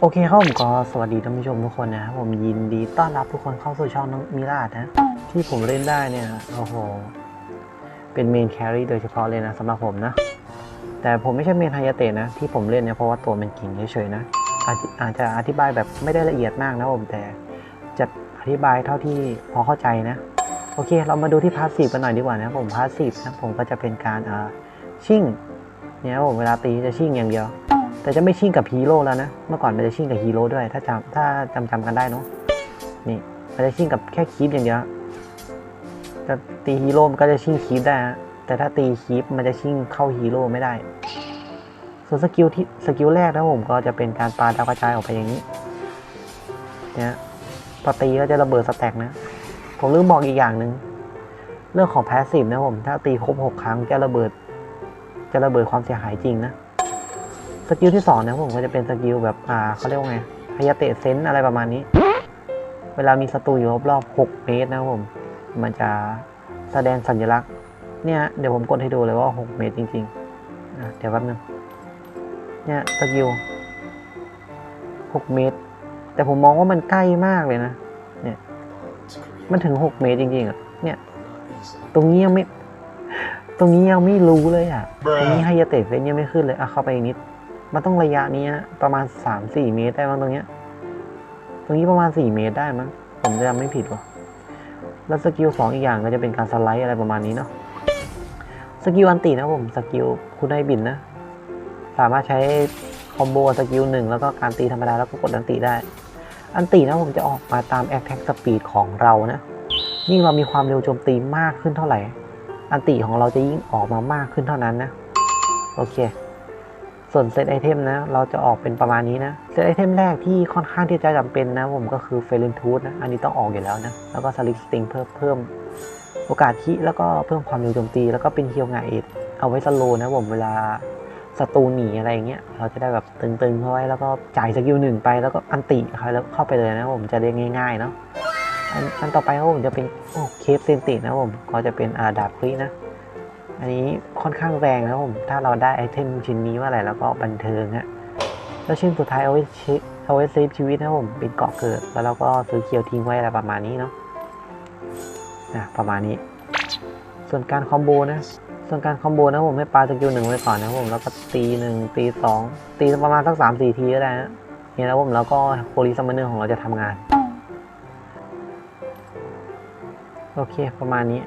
โอเคครับผมก็สวัสดีท่านผู้ชมทุกคนนะครับผมยินดีต้อนรับทุกคนเข้าสู่ช่องน้องมิราดนะที่ผมเล่นได้เนี่ยโอ้โห เป็นเมนแครี่โดยเฉพาะเลยนะสำหรับผมนะ แต่ผมไม่ใช่เมนไฮยาเตะนะ ที่ผมเล่นเนี่ยเพราะว่าตัวมันกิ่งเฉยๆนะอาจจะอาจจะอธิบายแบบไม่ได้ละเอียดมากนะผมแต่จะอธิบายเท่าที่พอเข้าใจนะ โอเค เรามาดูที่พาสซีฟกันหน่อยดีกว่านะผมพาสซีฟนะผมก็จะเป็นการอ่าชิ่งเนี่ยครับผมเวลาตีจะชิ่งอย่างเดียว แต่จะไม่ชิ่งกับฮีโร่แล้วนะ เมื่อก่อนมันจะชิ่งกับฮีโร่ด้วย ถ้าจำถ้าจำจำกันได้เนาะ นี่มันจะชิ่งกับแค่คีปอย่างเดียวแต่ตีฮีโร่มันก็จะชิ่งคีปได้ฮะ แต่ถ้าตีคีปมันจะชิ่งเข้าฮีโร่ไม่ได้ ส่วนสกิลที่สกิลแรกนะผมก็จะเป็นการปาดาวกระจายออกไปอย่างนี้ เนี่ยพอตีก็จะระเบิดสแต็กนะ ผมลืมบอกอีกอย่างหนึ่งเรื่องของแพสซีฟนะผม ถ้าตีครบหกครั้งจะระเบิด จะระเบิดความเสียหายจริงนะ สกิลที่สองนะผมก็จะเป็นสกิลแบบอ่าเขาเรียกว่าไงฮายาเตะเซนอะไรประมาณนี้ เวลามีศัตรูอยู่รอบๆ6เมตรนะผม มันจะแสดงสัญลักษณ์ เนี่ยเดี๋ยวผมกดให้ดูเลยว่า 6 เมตรจริงๆอะเดี๋ยวแป๊บนึง เนี่ยสกิล6 เมตร แต่ผมมองว่ามันใกล้มากเลยนะ เนี่ย มันถึง 6 เมตรจริงๆอะ เนี่ย ตรงนี้ยังไม่ ตรงนี้ยังไม่รู้เลยอะ ตรงนี้ไฮยาเตะเฟนยังไม่ขึ้นเลย อะเข้าไปอีกนิด มันต้องระยะนี้ประมาณสามสี่เมตรได้มั้งตรงเนี้ย ตรงนี้ประมาณสี่เมตรได้มั้งผมจะจำไม่ผิดว่ะแล้วสกิลสองอีกอย่างก็จะเป็นการสไลด์อะไรประมาณนี้เนาะสกิลอันตินะผมสกิลคุณได้บินนะ สามารถใช้คอมโบสกิลหนึ่งแล้วก็การตีธรรมดาแล้วก็กดอันติได้ อันตินะผมจะออกมาตามแอคแท็กสปีดของเรานะยิ่งเรามีความเร็วโจมตีมากขึ้นเท่าไหร่ อันติของเราจะยิ่งออกมามากขึ้นเท่านั้นนะ โอเค ส่วนเซตไอเทมนะ เราจะออกเป็นประมาณนี้นะ เซตไอเทมแรกที่ค่อนข้างที่จะจำเป็นนะ ผมก็คือเฟรนทูธนะ อันนี้ต้องออกอยู่แล้วนะ แล้วก็สลิกสติงเพิ่มเพิ่ม โอกาสคิแล้วก็เพิ่มความเร็วโจมตี แล้วก็เป็นเฮียวไงเอ็ดเอาไว้สโลว์นะผมเวลาศัตรูหนีอะไรอย่างเงี้ย เราจะได้แบบตึงๆเข้าไว้แล้วก็จ่ายสกิลหนึ่งไปแล้วก็อันติเขาแล้วเข้าไปเลยนะผมจะเรียกง่ายๆเนาะอันต่อไปผมจะเป็นโอ้เคฟเซนตินะผมก็จะเป็นอาดาบคลีนะ อันนี้ค่อนข้างแรงนะครับผม ถ้าเราได้ไอเทมชิ้นนี้มื่อไรแล้วก็บันเทิงฮะแล้วชิ้นสุดท้ายเอาไว้เชเอาไว้เซฟชีวิตนะครับผม เป็นเกาะเกิด แล้วเราก็ซื้อเคียวทิ้งไว้อะไรประมาณนี้เนาะนะประมาณนี้ ส่วนการคอมโบนะ ส่วนการคอมโบนะผมให้ปลาสกิลหนึ่งไว้ก่อนนะครับผม แล้วก็ตีหนึ่งตีสองตีประมาณสักสามสี่ทีก็ได้นะเนี่ยนะผมแล้วก็โคลิซัมเมอร์ของเราจะทำงาน โอเคประมาณนี้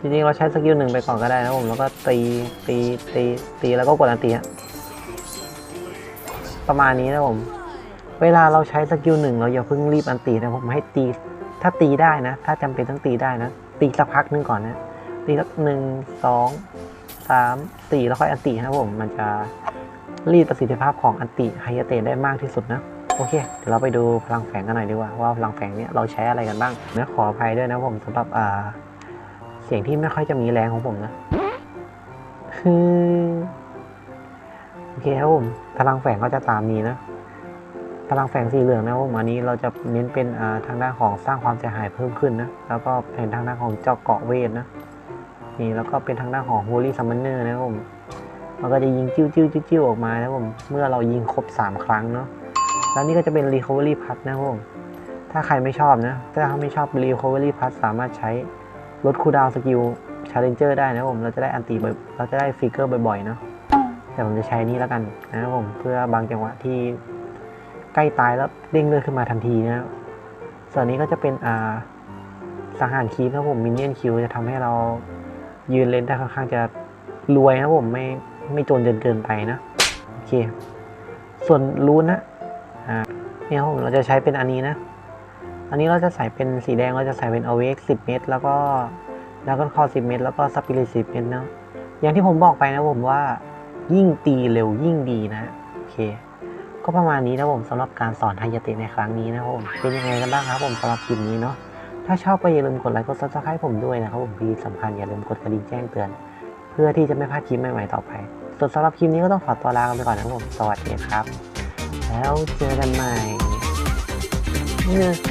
จริงๆเราใช้สกิลหนึ่งไปก่อนก็ได้นะผมแล้วก็ตีตีตีตีแล้วก็กดอันตีอะประมาณนี้นะผม เวลาเราใช้สกิลหนึ่งเราอย่าเพิ่งรีบอันตีนะผมให้ตี ถ้าตีได้นะ ถ้าจำเป็นต้องตีได้นะ ตีสักพักนึงก่อนนะตีสักหนึ่งสองสามสี่แล้วค่อยอันตินะผม มันจะรีดประสิทธิภาพของอันติไฮยเตได้มากที่สุดนะโอเค เดี๋ยวเราไปดูพลังแฝงกันหน่อยดีกว่าว่าพลังแฝงเนี้ยเราใช้อะไรกันบ้างเนื้อขออภัยด้วยนะผมสำหรับอ่า สียงที่ไม่ค่อยจะมีแรงของผมนะคือโอเคครับผมพลังแฝงก็จะตามนี้นะ พลังแฝงสีเหลืองนะผมอันนี้เราจะเน้นเป็นทางด้านของสร้างความเสียหายเพิ่มขึ้นนะ แล้วก็เป็นทางด้านของเจ้าเกาะเวทนะ นี่แล้วก็เป็นทางด้านของ Holy Summoner นะครับผมมันก็จะยิงจิ้วจิ้วจิ้วจิ้วออกมานะผมเมื่อเรายิงครบ 3 ครั้งเนาะแล้วนี่ก็จะเป็น Recovery Pass นะผมถ้าใครไม่ชอบนะ ถ้าไม่ชอบ Recovery Pass สามารถใช้ ลดคูดาวสกิล Challenger ได้นะครับผม เราจะได้อันตีเราจะได้ฟิกเกอร์บ่อยๆเนาะแต่ผมจะใช้นี่แล้วกันนะครับผมเพื่อบางจังหวะที่ใกล้ตายแล้วเด้งเลือดขึ้นมาทันทีนะครับส่วนนี้ก็จะเป็นอ่าสังหารคีนะครับผมมินเนี่ยนคิวจะทำให้เรายืนเลนได้ค่อนข้างจะรวยนะผมไม่ไม่จนจนเกินไปนะโอเค ส่วนรูนนะอ่าเนี่ยผมเราจะใช้เป็นอันนี้นะ อันนี้เราจะใส่เป็นสีแดงเราจะใส่เป็น a w a k e 10เมตร แล้วก็แล้วก็คอ10เมตร แล้วก็ Spirit 10เมตรเนาะอย่างที่ผมบอกไปนะผมว่ายิ่งตีเร็วยิ่งดีนะโอเค ก็ประมาณนี้นะผมสำหรับการสอนไฮยาเตะในครั้งนี้นะครับผมเป็นยังไงกันบ้างครับผมสำหรับคลิปนี้เนาะถ้าชอบก็อย่าลืมกดไลค์กด subscribe ผมด้วยนะครับผมที่สำคัญอย่าลืมกดกระดิ่งแจ้งเตือน เพื่อที่จะไม่พลาดคลิปใหม่ๆต่อไปส่วนสำหรับคลิปนี้ก็ต้องขอตัวลากันไปก่อนนะครับผมสวัสดีครับ แล้วเจอกันใหม่เนี่ย